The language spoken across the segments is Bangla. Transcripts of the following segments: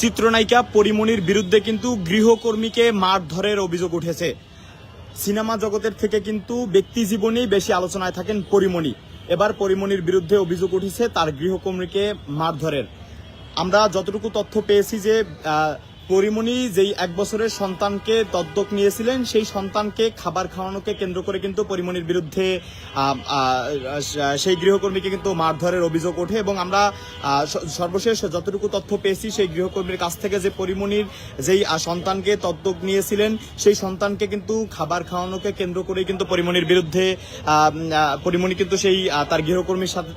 চিত্রনায়িকা পরিমণির বিরুদ্ধে কিন্তু গৃহকর্মীকে মারধরের অভিযোগ উঠেছে। সিনেমা জগতের থেকে কিন্তু ব্যক্তি জীবনেই বেশি আলোচনায় থাকেন পরিমণি। এবার পরিমণির বিরুদ্ধে অভিযোগ উঠেছে, তার গৃহকর্মীকে মারধরের। আমরা যতটুকু তথ্য পেয়েছি যে পরিমণি যেই এক বছরের সন্তানকে দত্তক নিয়েছিলেন, সেই সন্তানকে খাবার খাওয়ানোকে কেন্দ্র করে কিন্তু পরিমণির বিরুদ্ধে সেই গৃহকর্মীকে কিন্তু মারধরের অভিযোগ ওঠে এবং আমরা সর্বশেষ যতটুকু তথ্য পেয়েছি, সেই গৃহকর্মীর কাছ থেকে যে পরিমণির যেই সন্তানকে দত্তক নিয়েছিলেন, সেই সন্তানকে কিন্তু খাবার খাওয়ানোকে কেন্দ্র করে কিন্তু পরিমণির বিরুদ্ধে পরিমণি কিন্তু সেই তার গৃহকর্মীর সাথে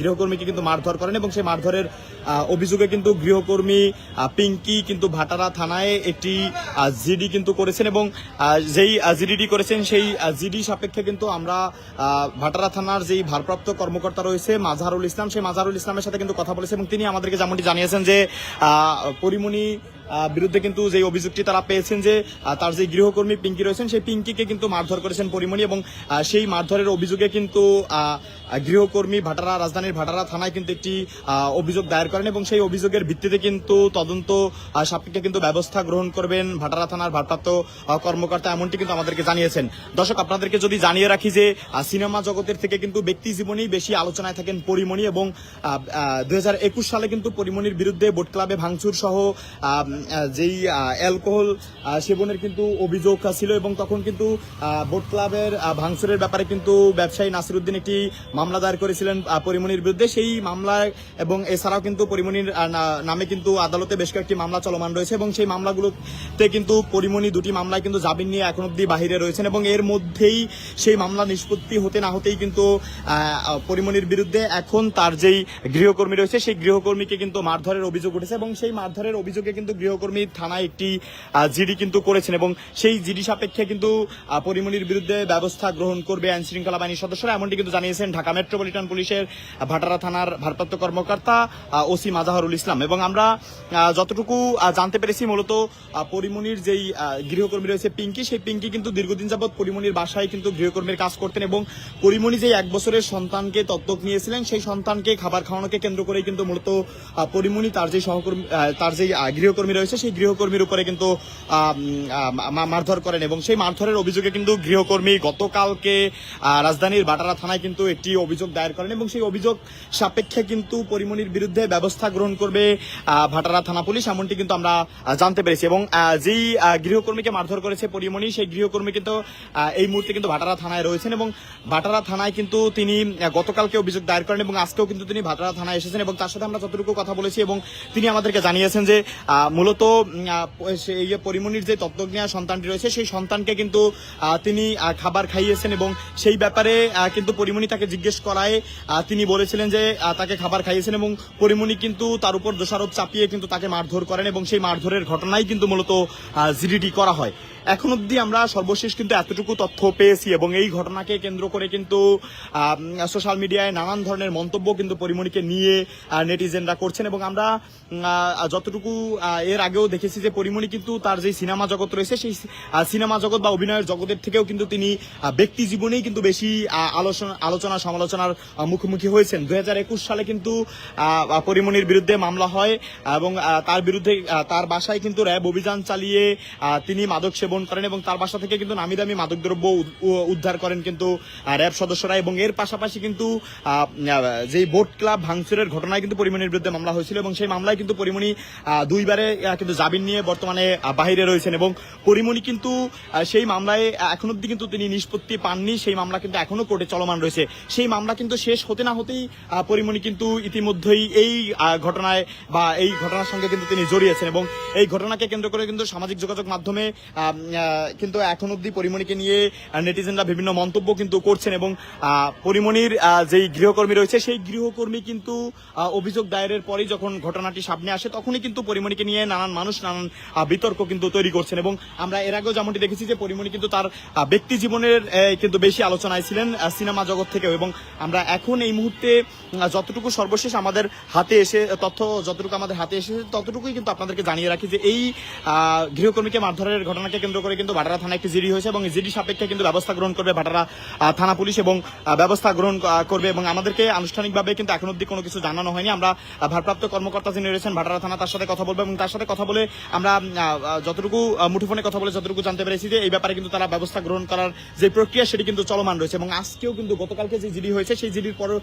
গৃহকর্মীকে কিন্তু মারধর করেন এবং সেই মারধরের অভিযোগে কিন্তু গৃহকর্মী পিঙ্কি কিন্তু ভাটারা থানায় একটি জিডি কিন্তু করেছেন এবং যেই জিডিডি করেছেন সেই জিডি সাপেক্ষে কিন্তু আমরা ভাটারা থানার যেই ভারপ্রাপ্ত কর্মকর্তা রয়েছে মাজারুল ইসলাম, সেই মাজারুল ইসলামের সাথে কিন্তু কথা বলেছে এবং তিনি আমাদেরকে যেমনটি জানিয়েছেন যে পরিমণি বিরুদ্ধে কিন্তু যে অভিযোগটি তারা পেয়েছেন যে তার যে গৃহকর্মী পিঙ্কি রয়েছেন, সেই পিঙ্কিকে কিন্তু মারধর করেছেন পরিমণি এবং সেই মারধরের অভিযোগে কিন্তু গৃহকর্মী ভাটারা, রাজধানীর ভাটারা থানায় কিন্তু একটি অভিযোগ দায়ের করেন এবং সেই অভিযোগের ভিত্তিতে কিন্তু তদন্ত সাপেক্ষে কিন্তু ব্যবস্থা গ্রহণ করবেন ভাটারা থানার ভারপ্রাপ্ত কর্মকর্তা এমনটি কিন্তু আমাদেরকে জানিয়েছেন। দর্শক, আপনাদেরকে যদি জানিয়ে রাখি যে সিনেমা জগতের থেকে কিন্তু ব্যক্তি জীবনেই বেশি আলোচনায় থাকেন পরিমণি এবং দু হাজার একুশ সালে কিন্তু পরিমণির বিরুদ্ধে বোট ক্লাবে ভাঙচুর সহ যেই অ্যালকোহল সেবনের কিন্তু অভিযোগ ছিল এবং তখন কিন্তু বোট ক্লাবের ভাঙচুরের ব্যাপারে কিন্তু ব্যবসায়ী নাসিরুদ্দিন একটি মামলা দায়ের করেছিলেন পরিমণির বিরুদ্ধে। সেই মামলায় এবং এছাড়াও কিন্তু পরিমণির নামে কিন্তু আদালতে বেশ কয়েকটি মামলা চলমান রয়েছে এবং সেই মামলাগুলোতে কিন্তু পরিমণি দুটি মামলায় কিন্তু জামিন নিয়ে এখন অব্দি বাহিরে রয়েছেন এবং এর মধ্যেই সেই মামলা নিষ্পত্তি হতে না হতেই কিন্তু পরিমণির বিরুদ্ধে এখন তার যেই গৃহকর্মী রয়েছে, সেই গৃহকর্মীকে কিন্তু মারধরের অভিযোগ উঠেছে এবং সেই মারধরের অভিযোগে কিন্তু গৃহকর্মী থানায় একটি জিডি কিন্তু করেছেন এবং সেই জিডি সাপেক্ষে কিন্তু পরিমণির বিরুদ্ধে ব্যবস্থা গ্রহণ করবে আইন শৃঙ্খলা বাহিনীর সদস্যরা, এমনটি কিন্তু জানিয়েছেন ঢাকা মেট্রোপলিটন পুলিশের ভাটারা থানার ভারপ্রাপ্ত কর্মকর্তা ওসি মাজাহরুল ইসলাম। এবং আমরা যতটুকু জানতে পেরেছি মূলত পরিমণির যেই গৃহকর্মী রয়েছে পিঙ্কি, সেই পিঙ্কি কিন্তু দীর্ঘদিন যাবৎ পরিমণির বাসায় কিন্তু গৃহকর্মীর কাজ করতেন এবং পরিমণি যে এক বছরের সন্তানকে দত্তক নিয়েছিলেন, সেই সন্তানকে খাবার খাওয়ানোকে কেন্দ্র করে কিন্তু মূলত পরিমণি তার যে সহকর্মী তার যে গৃহকর্মী রয়েছে, সেই গৃহকর্মীর উপরে কিন্তু মারধর করেন। এবং সেই মারধরের অভিযোগে কিন্তু গৃহকর্মী গতকালকে রাজধানীর বাটারা থানায় কিন্তু একটি অভিযোগ দায়ের করেন এবং সেই অভিযোগ সাপেক্ষে কিন্তু পরিমণির বিরুদ্ধে ব্যবস্থা গ্রহণ করবে ভাটারা থানা পুলিশ, এমনটি কিন্তু আমরা জানতে পেরেছি। এবং যেই গৃহকর্মীকে মারধর করেছে পরিমণি সেই গৃহকর্মী কিন্তু এই মুহূর্তে কিন্তু ভাটারা থানায় রয়েছেন এবং ভাটারা থানায় কিন্তু তিনি গতকালকে অভিযোগ দায়ের করেন এবং আজকেও কিন্তু তিনি ভাটারা থানায় এসেছেন এবং তার সাথে আমরা যতটুকু কথা বলেছি এবং তিনি আমাদেরকে জানিয়েছেন যে মূলত সেই পরিমণির যে তত্ত্বক নেওয়া সন্তানটি রয়েছে, সেই সন্তানকে কিন্তু তিনি খাবার খাইয়েছেন এবং সেই ব্যাপারে কিন্তু পরিমণি তাকে জিজ্ঞেস করায় তিনি বলেছিলেন যে তাকে খাবার খাইয়েছেন এবং পরিমণি কিন্তু তার উপর দোষারোপ চাপিয়ে কিন্তু তাকে মারধর করেন এবং সেই মারধরের ঘটনাই কিন্তু মূলত জিডিটি করা হয়। এখন অব্দি আমরা সর্বশেষ কিন্তু এতটুকু তথ্য পেয়েছি এবং এই ঘটনাকে কেন্দ্র করে কিন্তু সোশ্যাল মিডিয়ায় নানান ধরনের মন্তব্য কিন্তু পরিমণিকে নিয়ে নেটিজেনরা করছেন এবং আমরা যতটুকু এর আগেও দেখেছি যে পরিমণি কিন্তু তার যে সিনেমা জগৎ রয়েছে, সেই সিনেমা জগৎ বা অভিনয়ের জগতের থেকেও কিন্তু তিনি ব্যক্তি জীবনেই কিন্তু বেশি আলোচনা আলোচনা সমালোচনার মুখোমুখি হয়েছেন। দুই হাজার একুশ সালে কিন্তু পরিমণির বিরুদ্ধে মামলা হয় এবং তার বিরুদ্ধে তার বাসায় কিন্তু র্যাব অভিযান চালিয়ে তিনি মাদক সেবন করেন এবং তার বাসা থেকে কিন্তু নামি দামি মাদকদ্রব্য উদ- উদ্ধার করেন কিন্তু র্যাব সদস্যরা এবং এর পাশাপাশি কিন্তু যেই বোট ক্লাব ভাঙচুরের ঘটনায় কিন্তু পরিমণির বিরুদ্ধে মামলা হয়েছিল এবং সেই মামলায় কিন্তু পরিমণি দুইবারে কিন্তু জামিন নিয়ে বর্তমানে বাহিরে রয়েছেন এবং পরিমণি কিন্তু সেই মামলায় এখন অব্দি কিন্তু তিনি নিষ্পত্তি পাননি। সেই মামলা কিন্তু এখনও কোর্টে চলমান রয়েছে। সেই মামলা কিন্তু শেষ হতে না হতেই পরিমণি কিন্তু ইতিমধ্যেই এই ঘটনায় বা এই ঘটনার সঙ্গে কিন্তু তিনি জড়িয়েছেন এবং এই ঘটনাকে কেন্দ্র করে কিন্তু সামাজিক যোগাযোগ মাধ্যমে কিন্তু এখন অব্দি পরিমণিকে নিয়ে নেটিজেনরা বিভিন্ন মন্তব্য কিন্তু করছেন এবং পরিমণির যেই গৃহকর্মী রয়েছে, সেই গৃহকর্মী কিন্তু অভিযোগ দায়েরের পরেই যখন ঘটনাটি সামনে আসে, তখনই কিন্তু পরিমণিকে নিয়ে নানান মানুষ, নানান বিতর্ক কিন্তু তৈরি করছেন এবং আমরা এর আগেও যেমনটি দেখেছি যে পরিমণি কিন্তু তার ব্যক্তি জীবনের কিন্তু বেশি আলোচনায় ছিলেন সিনেমা জগৎ থেকেও এবং আমরা এখন এই মুহূর্তে যতটুকু সর্বশেষ আমাদের হাতে এসে, তথ্য যতটুকু আমাদের হাতে এসেছে, ততটুকুই কিন্তু আপনাদেরকে জানিয়ে রাখি যে এই গৃহকর্মীকে মারধরের ঘটনাকে কেন্দ্র করে কিন্তু ভাটারা থানা একটি জিডি হয়েছে এবং জিডি সাপেক্ষে কিন্তু ব্যবস্থা গ্রহণ করবে ভাটারা থানা পুলিশ এবং ব্যবস্থা গ্রহণ করবে এবং আমাদেরকে আনুষ্ঠানিকভাবে কিন্তু এখন অব্দি কোনো কিছু জানানো হয়নি। আমরা ভারপ্রাপ্ত কর্মকর্তা যিনি রয়েছেন ভাটারা থানা তার সাথে কথা বলব এবং তার সাথে কথা বলে আমরা যতটুকু মুঠোফোনে কথা বলে যতটুকু জানতে পেরেছি যে এই ব্যাপারে কিন্তু তারা ব্যবস্থা গ্রহণ করার যে প্রক্রিয়া, সেটি কিন্তু চলমান রয়েছে এবং আজকেও কিন্তু গতকালকে যে জিডি হয়েছে, সেই জিডির পর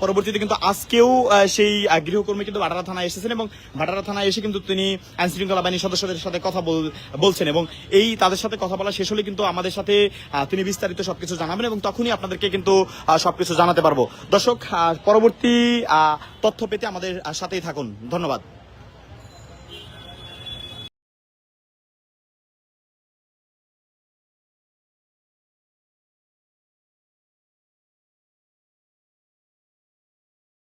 পরবর্তীতে কিন্তু আজকেও সেই গৃহকর্মী কিন্তু ভাটারা থানায় এসেছেন এবং ভাটারা থানায় এসে কিন্তু তিনি আইন শৃঙ্খলা বাহিনীর সদস্যদের সাথে কথা বল- বলছেন এবং এই তাদের সাথে কথা বলা শেষ হলে কিন্তু আমাদের সাথে তিনি বিস্তারিত সবকিছু জানাবেন এবং তখনই আপনাদেরকে কিন্তু সবকিছু জানাতে পারব। দর্শক পরবর্তী তথ্য পেতে আমাদের সাথেই থাকুন। ধন্যবাদ।